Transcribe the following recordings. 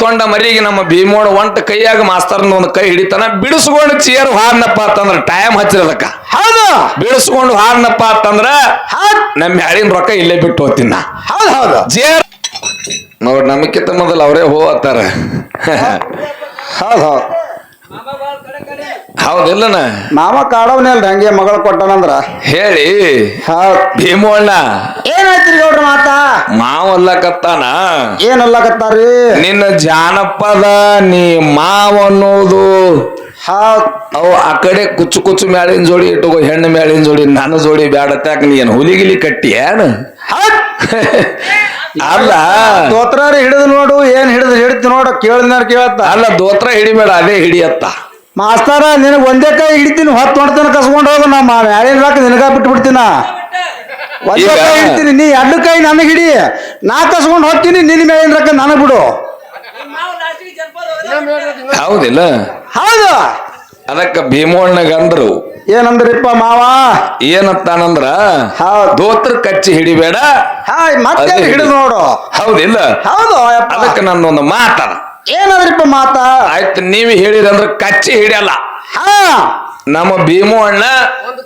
ತೊಂಡ ಮರಿಗೆ ನಮ್ಮ ಭೀಮೋಣ ಒಂಟ ಕೈಯಾಗ ಮಾಸ್ತರ್ನ ಒಂದು ಕೈ ಹಿಡಿತಾನ ಬಿಡಿಸ್ಕೊಂಡು ಚೇರ್ ಹಾರ್ನಪ್ಪ ಅಂತಂದ್ರ ಟೈಮ್ ಹಚ್ಚಿರದಕ್ಕ. ಹೌದು. ಬಿಡಿಸ್ಕೊಂಡು ಹಾರ್ನಪ್ಪ ಅಂತಂದ್ರ ನಮ್ಮ ಹ್ಯಾಳಿನ ರೊಕ್ಕ ಇಲ್ಲೇ ಬಿಟ್ಟು ಹೋಗ್ತೀನಿ. ನಾ ಹೌದು ಹೌದು. ಜೇರ್ ನೋಡ್ ನಮಕ್ಕಿಂತ ಮೊದಲು ಅವರೇ ಹೋಗ್ತಾರ. ಹೌದು ಹೌದ್. ಹೌದಿಲ್ಲನ? ನಾವ ಕಾಡವನೇ ಹಂಗೆ ಮಗಳು ಕೊಟ್ಟನಂದ್ರ. ಹೇಳಿ. ಭೀಮಣ್ಣ ಏನಾಯ್ತ್ರಿ ಗೌಡ್ರ ಮಾತಾ? ಮಾವಲ್ಲಕತ್ತಾನ ಏನಲ್ಲಕತ್ತಾರಿ ನಿನ್ನ ಜಾನಪದ ನೀ ಮಾವ ಅನ್ನೋದು. ಅವ್ ಆ ಕಡೆ ಕುಚ್ಚು ಕುಚ್ಚು ಮ್ಯಾಳಿನ ಜೋಡಿ ಇಟ್ಟುಕೋ ಹೆಣ್ಣು ಮ್ಯಾಳಿನ ಜೋಡಿ ನನ್ನ ಜೋಡಿ ಬ್ಯಾಡತ್ತಾಕ ನೀ ಏನು ಹುಲಿಗಿಲಿ ಕಟ್ಟಿ ಏನ್? ಹೌದ್. ಅಲ್ಲ. ದೋತ್ರ ಹಿಡಿದು ನೋಡು ಏನ್ ಹಿಡಿದು ಹಿಡಿತು ನೋಡು ಕೇಳಿದ ಕೇಳತ್ತ. ಅಲ್ಲ ದೋತ್ರ ಹಿಡಿಬೇಡ ಅದೇ ಹಿಡಿಯತ್ತ. ಮಾಸ್ತಾರ ನಿನಗೆ ಒಂದೇ ಕೈ ಹಿಡಿತೀನಿ ಹೊತ್ತು ನೋಡ್ತಾನೆ ಕಸ್ಕೊಂಡು ಹೋಗು ನಮ್ಮ ಮ್ಯಾಳಿನ ರೊಕ್ಕ ನಿನಗ ಬಿಟ್ಟು ಬಿಡ್ತೀನ ಒಂದೇ ಕೈ ಹಿಡಿತೀನಿ ನೀ ಎರಡು ಕೈ ನನಗೆ ಹಿಡಿ ನಾ ಕಸ್ಕೊಂಡು ಹೋಗ್ತೀನಿ ನಿನ್ನ ಮ್ಯಾಲಿನ ರೊಕ್ಕ ನನಗೆ ಬಿಡು. ಹೌದಿಲ್ಲ? ಹೌದು. ಅದಕ್ಕ ಭೀಮೋಣ್ಣಗಂದ್ರು ಏನಂದ್ರಿಪ್ಪ ಮಾವ? ಏನತ್ತಾನಂದ್ರ ದೋತ್ರ ಕಚ್ಚಿ ಹಿಡಿಬೇಡ. ಮತ್ತೆ ಹಿಡಿದು ನೋಡು. ಹೌದಿಲ್ಲ? ಹೌದು. ಅದಕ್ಕೆ ನನ್ನೊಂದು ಮಾತದ. ಏನಂದ್ರಿಪ್ಪ ಮಾತಾ? ಆಯ್ತು ನೀವು ಹೇಳಿರಂದ್ರ ಕಚ್ಚಿ ಹಿಡಿಯಲ್ಲ. ಹಾ. ನಮ್ಮ ಭೀಮು ಅಣ್ಣ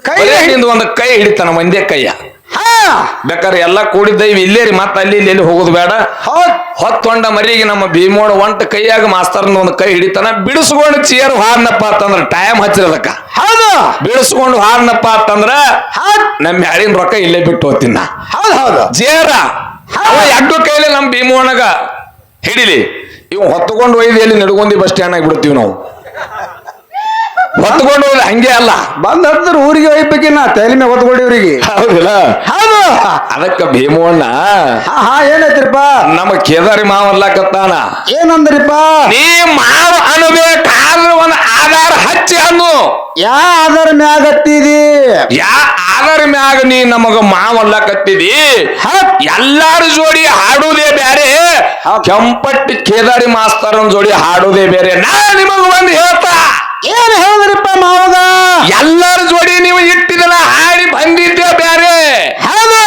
ಕೈ ನಿಂದ ಒಂದು ಕೈ ಹಿಡಿತಾನ ಒಂದೇ ಕೈಯ. ಹಾ. ಬೇಕಾದ್ರೆ ಎಲ್ಲ ಕೂಡಿದ್ದ ಇವ್ ಇಲ್ಲೇ ರೀ ಮತ್ತೆ ಅಲ್ಲಿ ಇಲ್ಲಿ ಹೋಗೋದು ಬೇಡ. ಹೊತ್ತೊಂಡ ಮರಿಗೆ ನಮ್ಮ ಭೀಮೋಡ ಒಂಟ ಕೈಯಾಗ ಮಾಸ್ತರ್ನ ಒಂದು ಕೈ ಹಿಡಿತಾನ ಬಿಡಿಸ್ಕೊಂಡು ಚೇರ್ ಹಾರ್ನಪ್ಪ ಅಂತಂದ್ರ ಟೈಮ್ ಹಚ್ಚಿರದಕ್ಕ. ಹೌದು. ಬಿಡಿಸ್ಕೊಂಡು ಹಾರ್ನಪ್ಪ ಅಂತಂದ್ರ ನಮ್ಮ ಹ್ಯಾಳಿನ ರೊಕ್ಕ ಇಲ್ಲೇ ಬಿಟ್ಟು ಹೋಗ್ತೀನಿ. ಹೌದು ಹೌದ್. ಹೌದು. ಜೇರ ಅವ ಎರಡು ಕೈಲಿ ನಮ್ಮ ಭೀಮೋಣಗ ಹಿಡಿಲಿ. ಇವ್ ಹೊತ್ತುಕೊಂಡು ಒಯ್ದು ಎಲ್ಲಿ ನಡ್ಕೊಂಡಿ ಬಸ್ ಸ್ಟ್ಯಾಂಡ್ ಆಗಿಬಿಡ್ತೀವಿ ನಾವು. ಹೊತ್ಕೊಂಡು ಹೋಗಿ ಹಂಗೆ ಅಲ್ಲ. ಬಂದ್ ಹತ್ತಿರ ಊರಿಗೆ ನಾ ತೈಲಿ ಮೇಲೆ ಹೊತ್ಕೊಂಡಿವ್ರಿಗೆ. ಹೌದಿಲ್ಲ? ಹೌದು. ಅದಕ್ಕ ಭೀಮವಣ್ಣ. ಹಾ ಹಾ ಏನೈತ್ರಿಪ್ಪ ನಮ್ಮ ಕೇದಾರಿ ಮಾವನ್ಲಾಕತ್ತಾನ. ಏನಂದ್ರಿಪ್ಪ? ನೀ ಮಾವ ಅನ್ಬೇಕಾದ್ರೆ ಒಂದು ಆಧಾರ ಹಚ್ಚಿ ಅನ್ನು. ಯಾ ಅದರ ಮ್ಯಾಗ ಹತ್ತಿದಿ? ಯಾ ಆಧಾರ ಮ್ಯಾಗ ನೀ ನಮಗ ಮಾವಲ್ಲಕತ್ತಿದಿ ಎಲ್ಲಾರು ಎಲ್ಲಾರ ಜೋಡಿ ಹಾಡುವುದೇ ಬ್ಯಾರೆ. ಕೆಂಪಟ್ಟಿ ಕೇದಾರಿ ಮಾಸ್ತರನ್ ಜೋಡಿ ಹಾಡೋದೇ ಬೇರೆ. ನಾ ನಿಮಗ ಒಂದು ಹೇಳ್ತಾ. ಏನ್ ಹೇಳಿದ್ರಿಪ್ಪ ಮಾವಾಗ? ಎಲ್ಲರ ಜೋಡಿ ನೀವು ಇಟ್ಟಿದಲ್ಲ ಹಾಡಿ ಬಂದಿದ್ದೆ ಬೇರೆ ಹೌದು.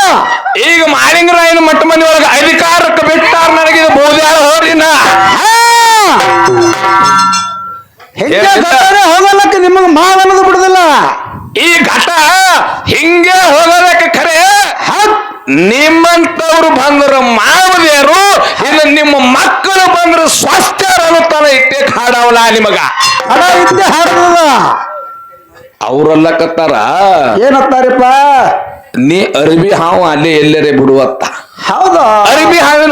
ಈಗ ಮಾಲಿಂಗರಾಯನ ಮಟ್ಟ ಮನೆ ಒಳಗ ಅಧಿಕಾರಕ್ಕೆ ಬಿಟ್ಟಾರ ನನಗೆ ಬೋದ್ಯಾರ ಹೋರಿನ. ಹೋಗಲಕ್ಕ ನಿಮಗ ಮಾವ ಬಿಡುದಿಲ್ಲ? ಈ ಘಟ ಹಿಂಗೆ ಹೋಗಲಕ್ಕ ಖರೆ. ಹತ್ ನಿಮ್ಮಂತವ್ರು ಬಂದ್ರ ಮಾವದೇರು ಇಲ್ಲ ನಿಮ್ಮ ಮಕ್ಕಳು ಬಂದ್ರ ಸ್ವಸ್ಥರು ಅನ್ನುತ್ತಾನ ಇಟ್ಟೆ ಹಾಡವಲ್ಲ ನಿಮಗ? ಅಡ ಇದ್ದೆ ಹಾಡ್ತದ ಅವ್ರಲ್ಲಕತ್ತಾರ? ಏನತ್ತಾರಪ್ಪ? ನೀ ಅರಿವಿ ಹಾವು ಅಲ್ಲಿ ಎಲ್ಲರೇ ಬಿಡುವತ್ತ? ಹೌದಾ.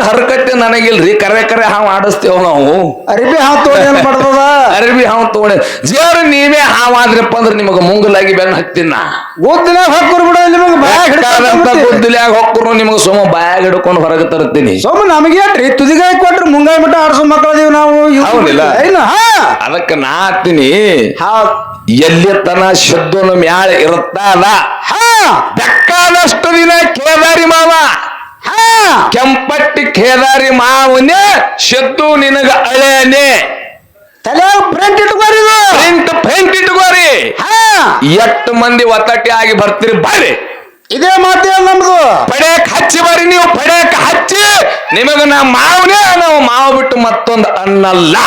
ಹರಕತ್ತೆ ನನಗಿಲ್ರಿ. ಕರೆ ಕರೆ ಹಾವು ಆಡಿಸ್ತೇವ ನಾವು. ಅರಿಬಿ ಹಾವು ತೋಡಿ ಏನ್ ಮಾಡ್ತದ? ಅರಿಬಿ ಹಾವು ತಗೊಂಡೆ ಜೇವ್ರ ನೀವೇ ಹಾವು ಆದ್ರಪ್ಪ ಅಂದ್ರೆ ನಿಮಗ ಮುಂಗಲಾಗಿ ಬೆನ್ನ ಹಾಕ್ತೀನ ಗೊತ್ತಿನ ಹಾಕೋರ್ ಬಿಡ ನಿಮಗೆ ಬಾಯಾಗ ಹಿಡ್ಕೊಂಡ್ ಗುದ್ದಲಿಯಾಗ ಹೊಕ್ಕರು ನಿಮಗ ಸುಮ್ಮ ಬಾಯಾಗ ಹಿಡ್ಕೊಂಡು ಹೊರಗೆ ತರ್ತೀನಿ. ಸೋಮ ನಮಗೆ ಏನ್ರಿ? ತುದಿಗಾಯಿ ಕೊಟ್ರಿ ಮುಂಗಾಯಿ ಮಟ್ಟ ಆಡ್ಸೋ ಮಕ್ಕಳದೀವಿ ನಾವು. ಹೌದಿಲ್ಲ? ಏನು? ಹಾ. ಅದಕ್ಕೆ ನಾ ಹತ್ತೀನಿ ಹಾ. ಎಲ್ಲಿ ತನ ಶುದ್ಧನ ಮ್ಯಾಳ ಇರುತ್ತಾನ? ಹಾ. ಬೆಕ್ಕಾದಷ್ಟು ದಿನ ಕೇದಾರಿ ಮಾವ. ಕೆಂಪಟ್ಟಿ ಖೇದಾರಿ ಮಾವನೇ ಶದ್ದು ನಿನಗ ಅಳೆನೆ ತಲೆ ಪ್ರಿಂಟ್ ಇಟ್ಕೋರಿ. ಪ್ರಿಂಟ್ ಪ್ರಿಂಟ್ ಇಟ್ಕೋರಿ. ಹಾ. ಎಷ್ಟು ಮಂದಿ ಒತ್ತಟ್ಟಿ ಆಗಿ ಬರ್ತೀರಿ ಬರ್ರಿ. ಇದೇ ಮಾತೇ ನಮ್ದು. ಪಡೆಯಕ್ ಹಚ್ಚಿ ಬರ್ರಿ ನೀವು ಪಡೆಯಕ್ ಹಚ್ಚಿ. ನಿಮಗ ನಾ ಮಾವನೇ ನಾವು ಮಾವ ಬಿಟ್ಟು ಮತ್ತೊಂದು ಅನ್ನಲ್ಲ.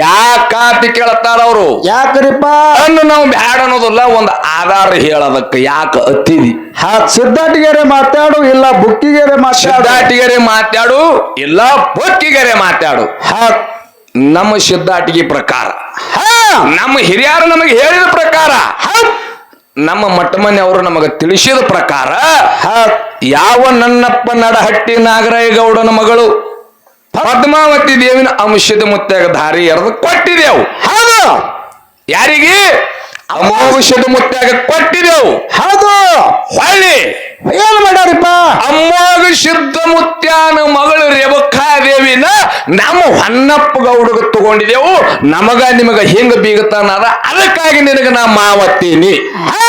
ಯಾಕಾತಿ ಕೇಳತ್ತಾರ ಅವರು? ಯಾಕ್ರಿಪ್ಪ? ಅನ್ನು ನಾವು ಬ್ಯಾಡ ಅನ್ನೋದಲ್ಲ ಒಂದು ಆಧಾರ ಹೇಳೋದಕ್ಕೆ ಯಾಕ ಅತ್ತಿದಿ ಹಾ ಸಿದ್ಧಾಟಿಗೆರೆ ಮಾತಾಡು ಇಲ್ಲ ಬುಕ್ಕಿಗೆರೆ ಮಾತಾಡು. ಸಿದ್ಧಾಟಿಗರೆ ಮಾತಾಡು ಇಲ್ಲ ಬುಕ್ಕಿಗೆರೆ ಮಾತಾಡು. ಹಾ ನಮ್ಮ ಸಿದ್ಧಾಟಿಗೆ ಪ್ರಕಾರ. ಹಾ. ನಮ್ಮ ಹಿರಿಯರು ನಮಗೆ ಹೇಳಿದ ಪ್ರಕಾರ. ನಮ್ಮ ಮಟ್ಟಮನೆ ಅವರು ನಮಗೆ ತಿಳಿಸಿದ ಪ್ರಕಾರ ಹಾ ಯಾವ ನನ್ನಪ್ಪ ನಡಹಟ್ಟಿ ನಾಗರಾಯಗೌಡನ ಮಗಳು ಪದ್ಮಾವತಿ ದೇವಿನ ಅಂಶದ ಮುತ್ತಾಗ ದಾರಿ ಎರೆದು ಕೊಟ್ಟಿದೆವು. ಹೌದು. ಯಾರಿಗೆ? ಅಮೋಘದ ಮುತ್ತಾಗ ಕೊಟ್ಟಿದೆವು. ಹೌದು. ಹೊಳ್ಳಿ. ಏನು ಮಾಡ್ಯಾರಿಪ್ಪ? ಅಮ್ಮೋಗ ಶುದ್ಧ ಮುತ್ಯಾನ ಮಗಳು ರೇವಕ್ಕಾ ದೇವಿನ ನಮ್ಮ ಹೊನ್ನಪ್ಪ ಗೌಡಗ ತಗೊಂಡಿದೆವು. ನಮಗ ನಿಮಗ ಹಿಂಗ ಬೀಗತಾನ ಅದಕ್ಕಾಗಿ ನಿನಗ ನಾ ಮಾವತ್ತೀನಿ. ಹಾ.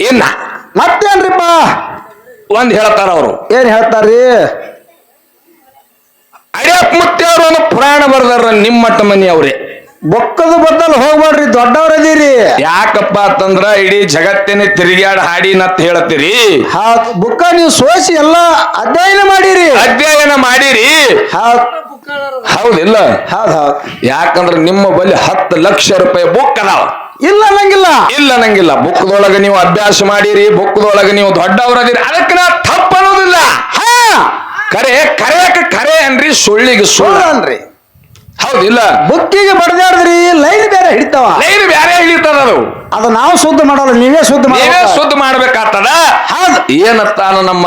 ಇನ್ನ ಒಂದ್ ಹೇಳ್ತಾರ ಅವರು. ಏನ್ ಹೇಳ್ತಾರ್ರಿ? ರೀ ಮುತ್ತೆಯವರು ಒಂದು ಪುರಾಣ ಬರ್ದಾರ ನಿಮ್ಮಟ್ಟ ಮನಿ ಅವ್ರಿ. ಬೊಕ್ಕದ ಬದ್ದಲ್ ಹೋಗ್ಬೇಡ್ರಿ ದೊಡ್ಡವ್ರದೀರಿ ಯಾಕಪ್ಪ ಅಂತಂದ್ರ ಇಡೀ ಜಗತ್ತಿನ ತಿರುಗಾಡ ಹಾಡಿನತ್ ಹೇಳ್ತೀರಿ. ಹೌದ್ ಬುಕ್ಕ ನೀವು ಸೋಸಿ ಎಲ್ಲ ಅಧ್ಯಯನ ಮಾಡಿರಿ. ಅಧ್ಯಯನ ಮಾಡಿರಿ. ಹೌದ್. ಹೌದಿಲ್ಲ? ಹೌದ್ ಹೌದ್. ಯಾಕಂದ್ರ ನಿಮ್ಮ ಬಳಿ ಹತ್ತು ಲಕ್ಷ ರೂಪಾಯಿ ಬುಕ್ ಅದಾವ. ಇಲ್ಲ ನಂಗಿಲ್ಲ ಇಲ್ಲ ನಂಗಿಲ್ಲ ಬುಕ್ದೊಳಗ ನೀವು ಅಭ್ಯಾಸ ಮಾಡಿರಿ ಬುಕ್ದೊಳಗ ನೀವು ದೊಡ್ಡವರದಿರಿ. ಅದಕ್ಕೆ ನಾ ತಪ್ಪು ಅನ್ನೋದಿಲ್ಲ. ಹಾ. ಕರೆ ಕರೆಯಕ ಕರೆ ಅನ್ರಿ ಸುಳ್ಳಿಗೆ ಸುಳ್ಳು. ಅನ್ರಿ. ಹೌದಿಲ್ಲ ಬುಕ್ಕಿಗೆ ಬಡದಾಡಿದ್ರಿ ಲೈನ್ ಬೇರೆ ಹಿಡಿತಾವ. ಲೈನ್ ಬೇರೆ ಹಿಡಿತದ ಅದು. ಅದು ನಾವು ಶುದ್ಧ ಮಾಡಲ್ಲ ನೀವೇ ಶುದ್ಧ ನೀವೇ. ಶುದ್ಧ ಮಾಡ್ಬೇಕಾಗ್ತದ? ಹೌದು. ಏನತ್ತಾನ ನಮ್ಮ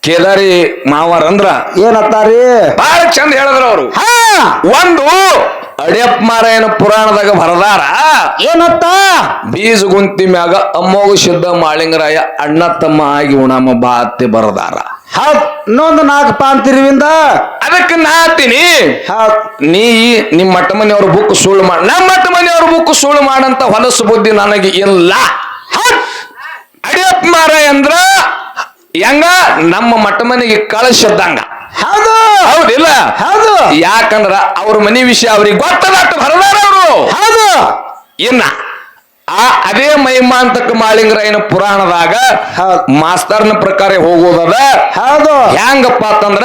ಕೇದಾರಿ ಮಾವರಂದ್ರ? ಏನತ್ತಾರಿ? ಬಹಳ ಚಂದ ಹೇಳಿದ್ರ ಅವರು. ಹಾ. ಒಂದು ಅಡಿಯಪ್ಪ ಮಾರಾಯಣ ಪುರಾಣದಾಗ ಬರದಾರ. ಏನತ್ತ? ಬೀಜ ಗುಂತಿ ಮ್ಯಾಗ ಅಮ್ಮೋಗ ಶುದ್ಧ ಮಾಳಿಂಗರಾಯ ಅಣ್ಣ ತಮ್ಮ ಆಗಿ ಉಣಮ ಬಾತಿ ಬರದಾರ. ಹೌದ್ ಇನ್ನೊಂದು ನಾಲ್ಕು ಪಾಂತಿರುವಿಂದ? ಅದಕ್ಕೆ ನಾತೀನಿ ನೀ ನಿಮ್ಮ ಮಟ್ಟ ಮನೆಯವ್ರ ಬುಕ್ ಸುಳ್ಳು ಮಾಡ ನಮ್ಮ ಮಟ್ಟ ಮನೆಯವ್ರ ಬುಕ್ ಸುಳ್ಳು ಮಾಡಂತ ಹೊಲಸು ಬುದ್ಧಿ ನನಗೆ ಇಲ್ಲ. ಅಡಿಯಪ್ಪ ಮಾರಾಯ ಅಂದ್ರ ಹೆಂಗ ನಮ್ಮ ಮಟ್ಟ ಮನೆಗೆ ಕಳಿಸಿದ್ದಂಗ ಹೌದು. ಹೌದಿಲ್ಲ. ಹೌದು. ಯಾಕಂದ್ರ ಅವ್ರ ಮನೆ ವಿಷಯ ಅವ್ರಿಗೆ ಗೊತ್ತದ ಬರದಾರ ಅವರು. ಹೌದು. ಇನ್ನ ಆ ಅದೇ ಮೈಮಾಂತಕ ಮಾಳಿಂಗರಾಯನ ಪುರಾಣದಾಗ. ಮಾಸ್ತರ್ನ ಪ್ರಕಾರ ಹೋಗೋದದ. ಹೌದು. ಹೆಂಗಪ್ಪ ಅಂತಂದ್ರ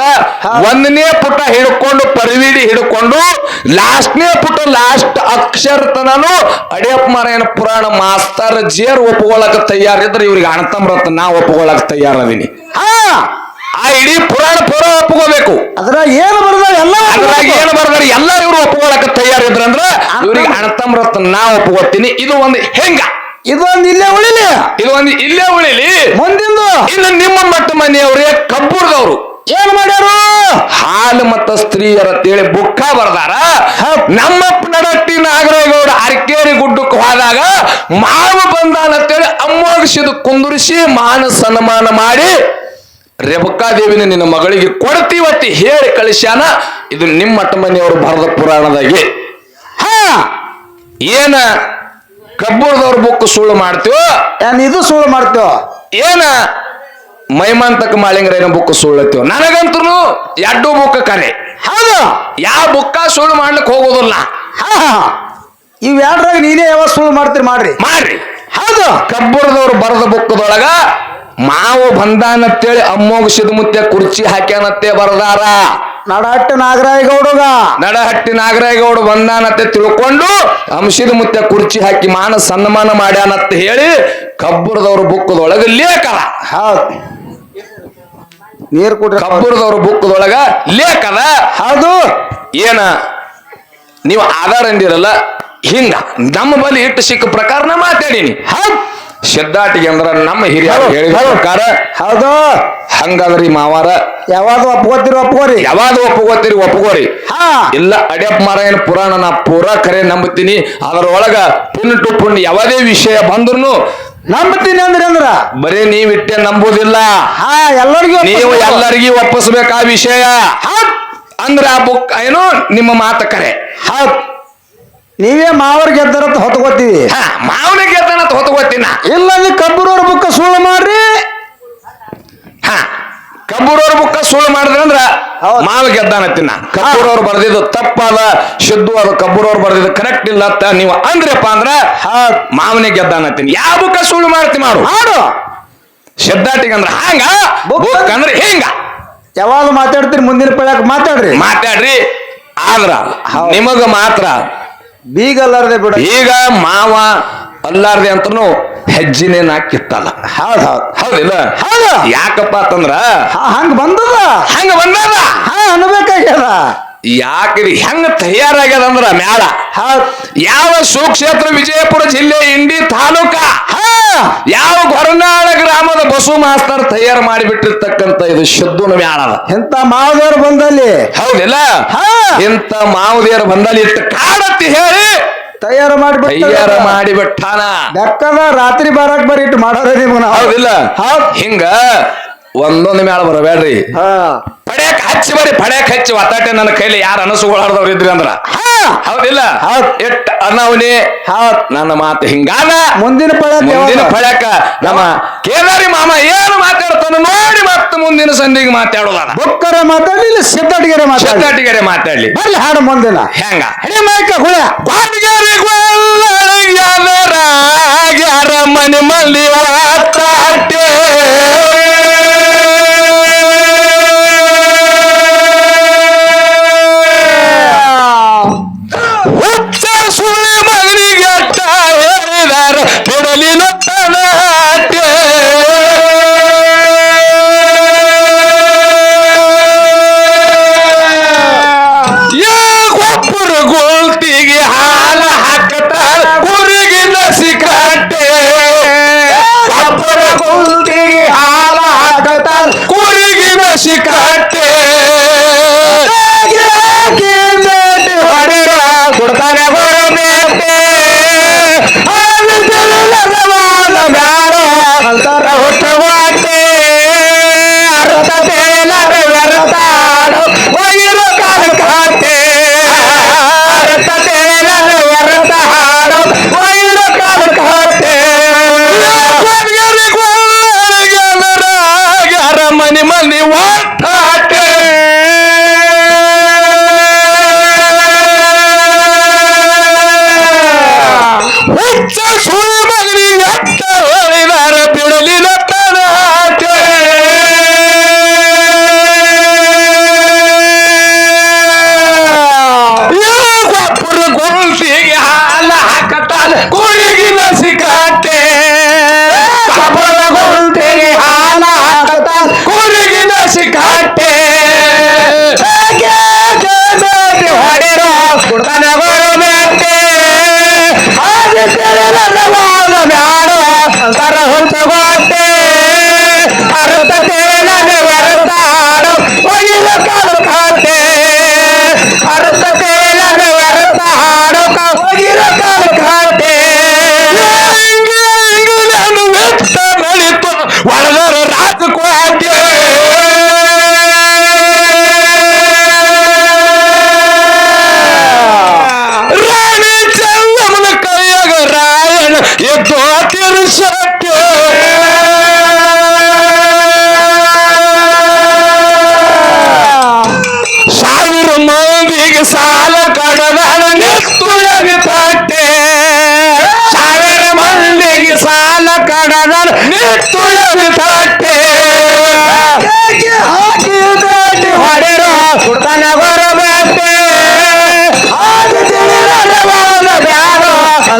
ಒಂದನೇ ಪುಟ ಹಿಡ್ಕೊಂಡು ಪರಿವಿಡಿ ಹಿಡ್ಕೊಂಡು ಲಾಸ್ಟ್ನೇ ಪುಟ ಲಾಸ್ಟ್ ಅಕ್ಷರ ತನನು ಅಡಿಯಪ್ಪ ಮಾರಾಯಣ ಪುರಾಣ ಮಾಸ್ತರ್ ಜೇರ್ ಒಪ್ಕೊಳಕ್ ತಯಾರಿದ್ರೆ ಇವ್ರಿಗೆ ಅಣತಮ್ರತ್ ನಾ ಒಪ್ಕೊಳಕ್ ತಯಾರದೀನಿ. ಹಾ. ಆ ಇಡೀ ಪುರಾಣ ಪುರ ಒಪ್ಕೋಬೇಕು. ಅದ್ರಾಗ ಏನು ಬರ್ದ ಎಲ್ಲ ಅದ್ರಾಗ ಏನು ಬರ್ದಾರೆ ಎಲ್ಲ ಇವರು ಒಪ್ಕೊಳಕ್ ತಯಾರಿದ್ರಂದ್ರ ಇವ್ರಿಗೆ ಅಣತಮ್ರತ್ ನಾ ಒಪ್ಕೋತೀನಿ ಇದು ಒಂದು ಹೆಂಗ? ಇದೊಂದು ಇಲ್ಲೇ ಉಳಿಲಿ. ಇದು ಒಂದು ಇಲ್ಲೇ ಉಳಿಲಿ. ಮುಂದಿಂದು. ಇನ್ನು ನಿಮ್ಮ ಮಟ್ಟ ಮನೆಯವ್ರಿಗೆ ಕಬ್ಬುರ್ದವ್ರು. ಏನ್ ಮಾಡ್ಯಾರು? ಹಾಲು ಮತ್ತ ಸ್ತ್ರೀಯರ ತೇಳಿ ಬುಕ್ಕ ಬರ್ದಾರ. ನಮ್ಮ ನಡಟ್ಟಿ ನಾಗರೇಗೌಡ ಅರ್ಕೇರಿ ಗುಡ್ಡಕ್ಕೆ ಹೋದಾಗ ಮಾವು ಬಂದಾನ ಅಂತೇಳಿ ಅಮ್ಮಗಿಸಿದ ಕುಂದುರಿಸಿ ಮಾನ ಸನ್ಮಾನ ಮಾಡಿ ರೇಬಕ್ಕಾದೇವಿನ ನಿನ್ನ ಮಗಳಿಗೆ ಕೊಡ್ತೀವತ್ತಿ ಹೇಳಿ ಕಳಿಸ್ಯಾನ ಇದು ನಿಮ್ಮ ಅಟ್ಟಮನೆಯವರು ಭಾರತ ಬರೆದ ಪುರಾಣದಾಗೆ. ಹಾ. ಏನ ಕಬ್ಬುರದವ್ರ ಬುಕ್ ಸುಳ್ಳು ಮಾಡ್ತೀವೋ? ಏನ್ ಇದು ಸುಳ್ಳು ಮಾಡ್ತೇವ? ಏನ ಮೈಮಾಂತಕ ಮಾಳಿಂಗರೇನ ಬುಕ್ ಸುಳ್ಳತ್ತೀವ ನನಗಂತೂ ಎರಡು ಬುಕ್ ಕರೆ. ಹೌದು. ಯಾವ ಬುಕ್ಕ ಸುಳ್ಳು ಮಾಡ್ಲಿಕ್ಕೆ ಹೋಗೋದಿಲ್ಲ. ಹಾ ಹಾ ಇವ್ ಎರಡ್ರಾಗ ನೀನೇ ಯಾವ ಸುಳ್ಳು ಮಾಡ್ತೀರಿ ಮಾಡ್ರಿ. ಮಾಡ್ರಿ. ಹೌದು. ಕಬ್ಬುರದವ್ರು ಬರದ ಬುಕ್ಕದೊಳಗ ಮಾವು ಬಂದಾನತ್ತೇಳಿ ಅಮ್ಮೋಗ ಸಿದ್ಮುತ್ತೆ ಕುರ್ಚಿ ಹಾಕ್ಯಾನತ್ತೆ ಬರದಾರ. ನಡಹಟ್ಟಿ ನಾಗರಾಯಗೌಡಗ. ನಡಹಟ್ಟಿ ನಾಗರಾಯಗೌಡ ಬಂದಾನತ್ತೆ ತಿಳ್ಕೊಂಡು ಅಂಶದ ಮುತ್ಯ ಕುರ್ಚಿ ಹಾಕಿ ಮಾನ ಸನ್ಮಾನ ಮಾಡ್ಯಾನತ್ತ ಹೇಳಿ ಕಬ್ಬುರದವ್ರ ಬುಕ್ಕದೊಳಗ ಲೇಖದ ಹೌದು. ನೀರ್ ಕುಡ್ರಿ. ಕಬ್ಬುರದವ್ರ ಬುಕ್ಕದೊಳಗ ಲೇಖದ ಹೌದು. ಏನ? ನೀವು ಆಧಾರ ಅಂದಿರಲ್ಲ ಹಿಂಗ ನಮ್ಮ ಬಳಿ ಇಟ್ಟು ಸಿಕ್ಕ ಪ್ರಕಾರನ ನಾ ಮಾತಾಡೀನಿ. ಹೌದ್. ಸಿದ್ಧಾಟಿಗೆ ಅಂದ್ರ ನಮ್ಮ ಹಿರಿಯರು ಹೌದು, ಹೇಳಿದ. ಪ್ರಕಾರ ಹೌದು. ಹಂಗಾದ್ರಿ ಮಾವಾರ. ಯಾವಾಗ ಒಪ್ಕೋತೀರಿ ಒಪ್ಕೋರಿ. ಯಾವಾಗ ಒಪ್ಪಗೋತೀರಿ ಒಪ್ಪಗೋರಿ ಹಾ. ಇಲ್ಲ ಅಡ್ಯಪ್ಪ ಮಾರಾಯಣ ಪುರಾಣ ನಾ ಪೂರಾ ಕರೆ ನಂಬುತ್ತೀನಿ ಅದರೊಳಗ ಪುಣ್ಯ ಟು ಪುಣ್ಯ ಯಾವುದೇ ವಿಷಯ ಬಂದ್ರು ನಂಬುತ್ತೀನಿ ಅಂದ್ರೆ ಅಂದ್ರ? ಬರೀ ನೀವಿಟ್ಟೆ ನಂಬುದಿಲ್ಲ. ಹಾ ಎಲ್ಲರಿಗೂ ನೀವು ಎಲ್ಲರಿಗೂ ಒಪ್ಪಿಸ್ಬೇಕು ಆ ವಿಷಯ. ಅಂದ್ರ ಆ ಬುಕ್ ಏನು ನಿಮ್ಮ ಮಾತ ಕರೆ. ನೀವೇ ಮಾವರ್ ಗೆದ್ದರತ್ ಹೊತ್ಕೋತೀವಿ. ಹಾ ಮಾವನ ಗೆದ್ದನ ಹೊತ್ಕೋತೀನ ಇಲ್ಲ ಕಬ್ಬುರವ್ರ ಬುಕ್ಕ ಸುಳ್ಳು ಮಾಡ್ರಿ. ಹ ಕಬ್ಬುರವ್ರ ಬುಕ್ಕ ಸುಳ್ಳು ಮಾಡಿದ್ರೆ ಅಂದ್ರ ಮಾವ ಗೆದ್ದಾನತ್ತಿನ ಕಬ್ಬೂರವ್ರು ಬರ್ದಿದ್ದು ತಪ್ಪಾದ ಶುದ್ಧ ಅದು ಕಬ್ಬುರವ್ರು ಬರ್ದಿದ್ದು ಕರೆಕ್ಟ್ ಇಲ್ಲ ಅಂತ ನೀವು ಅಂದ್ರಪ್ಪ ಅಂದ್ರ ಮಾವನೇ ಗೆದ್ದಾನತ್ತೀನಿ ಯಾವ ಬುಕ್ಕ ಸುಳ್ಳು ಮಾಡ್ತಿ ಮಾಡು. ಮಾಡು. ಶಬ್ದಾಟಿಗೆ ಅಂದ್ರ ಹಂಗ ಬುಕ್ ಅಂದ್ರೆ ಹಿಂಗ. ಯಾವಾಗ ಮಾತಾಡ್ತೀರಿ ಮುಂದಿನ ಪಳ್ಯಾಕ ಮಾತಾಡ್ರಿ. ಮಾತಾಡ್ರಿ. ಆದ್ರ. ನಿಮಗ ಮಾತ್ರ ಬೀಗಲ್ಲಾರ್ದೆ ಬಿಡ. ಈಗ ಮಾವ ಅಲ್ಲಾರ್ದೆ ಅಂತನು ಹೆಜ್ಜಿನೇ ನಾ ಕಿತ್ತಲ್ಲ ಹೌದ್ ಹೌದ್. ಹೌದಿಲ್ಲ? ಹೌದು. ಯಾಕಪ್ಪ ಅಂತಂದ್ರ? ಹಾ ಹಂಗ ಬಂದದ? ಹಂಗ ಬಂದಾರ ಹಾ ಅನ್ಬೇಕಾಗ್ಯದ? ಯಾಕ್ರಿ ಹೆಂಗ ತಯಾರಾಗ್ಯದ ಅಂದ್ರ ಮ್ಯಾಲ ಹೌದ್. ಯಾವ ಸುಕ್ಷೇತ್ರ ವಿಜಯಪುರ ಜಿಲ್ಲೆ ಇಂಡಿ ತಾಲೂಕ? ಹಾ. ಯಾವ ಗೊರನಾಳ ಗ್ರಾಮದ ಬಸು ಮಾಸ್ತರ್ ತಯಾರು ಮಾಡಿಬಿಟ್ಟಿರ್ತಕ್ಕಂತ ಇದು ಶುದ್ಧನ ಮ್ಯಾಳ. ಎಂತ ಮಾವದೇವ್ರು ಬಂದಲ್ಲಿ? ಹೌದಿಲ್ಲ? ಹಾ. ಇಂಥ ಮಾವುದಿಯರು ಬಂದಲ್ಲಿ ಇಟ್ಟು ಕಾಡತ್ತಿ ಹೇಳಿ ತಯಾರು ಮಾಡಿ ತಯಾರ ಮಾಡಿಬಿಟ್ಟಾನ ಬೆಕ್ಕದ ರಾತ್ರಿ ಬರಕ್ ಬರೀ ಇಟ್ಟು ಮಾಡೋದೇ ನಿಮ್ಗೆ ನಾವು. ಹೌದಿಲ್ಲ? ಹೌದ್. ಹಿಂಗ ಒಂದೊಂದು ಮೇಳ ಬರಬೇಡ್ರಿ. ಹಾ. ಪಡ್ಯಾಕ್ ಹಚ್ಚಿ ಬರ್ರಿ ಪಡ್ಯಾಕ್ ಹಚ್ಚಿ ಒತ್ತಾಟೆ ನನ್ನ ಕೈಲಿ ಯಾರು ಅನಸುಗಳಾರ್ದವ್ರು ಇದ್ರಿ ಅಂದ್ರ. ಹಾ. ಹೌದಿಲ್ಲ? ಹೌದ್. ಎಟ್ ಅನ್ನವನಿ ಹೌದ್. ನನ್ನ ಮಾತು ಹಿಂಗಾದ ಮುಂದಿನ ಪಳ ಮುಂದಿನ ಪಡ್ಯಾಕ ನಮ್ಮ ಕೇದಾರಿ ಮಾಮ ಏನು ಮಾತಾಡ್ತಾನ ಮಾಡಿ ಮತ್ತೆ ಮುಂದಿನ ಸಂಧಿಗೆ ಮಾತಾಡೋದಲ್ಲ ಬುಕ್ಕರ ಮಾತಾಡಲಿ ಇಲ್ಲ ಸಿದ್ಧಟಿಗೆರೆ ಮಾತಾಡ್ಲಿ. ಮಾತಾಡಲಿ ಮಾತಾಡ್ಲಿ. ಬರ್ಲಿ ಹಾಡು ಮುಂದಿನ. ಹೆಂಗ? ಹೇ ಮೈಕ ಹುಳ. ಗ್ವಾಡ್ಗರಿ ಯಾರ ಮನೆ ಮಲ್ಲಿ ವಾತಾಟೆ ಹುಚ್ಚ ಸುಳ್ಳಿ ಬ್ಯಾಡ ಅಂತಾರ ಹುಟ್ಟವಾಟೆ ಅರ್ಥ ತೇಲರ ವ್ಯರ್ಥಾಡು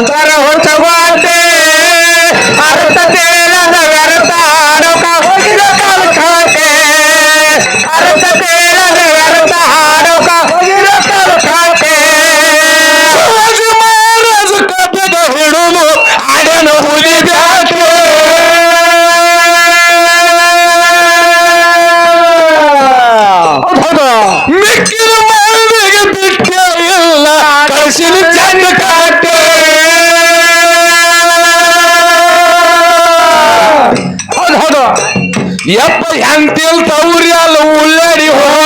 ಬ್ಯಾರೋ ಯಪ್ಪ ಎಂತಿಲ್ ತೌರಿ ಅಲ್ಲ ಉಳ್ಳಾಡಿ ಹೋಗ್ಯಾವ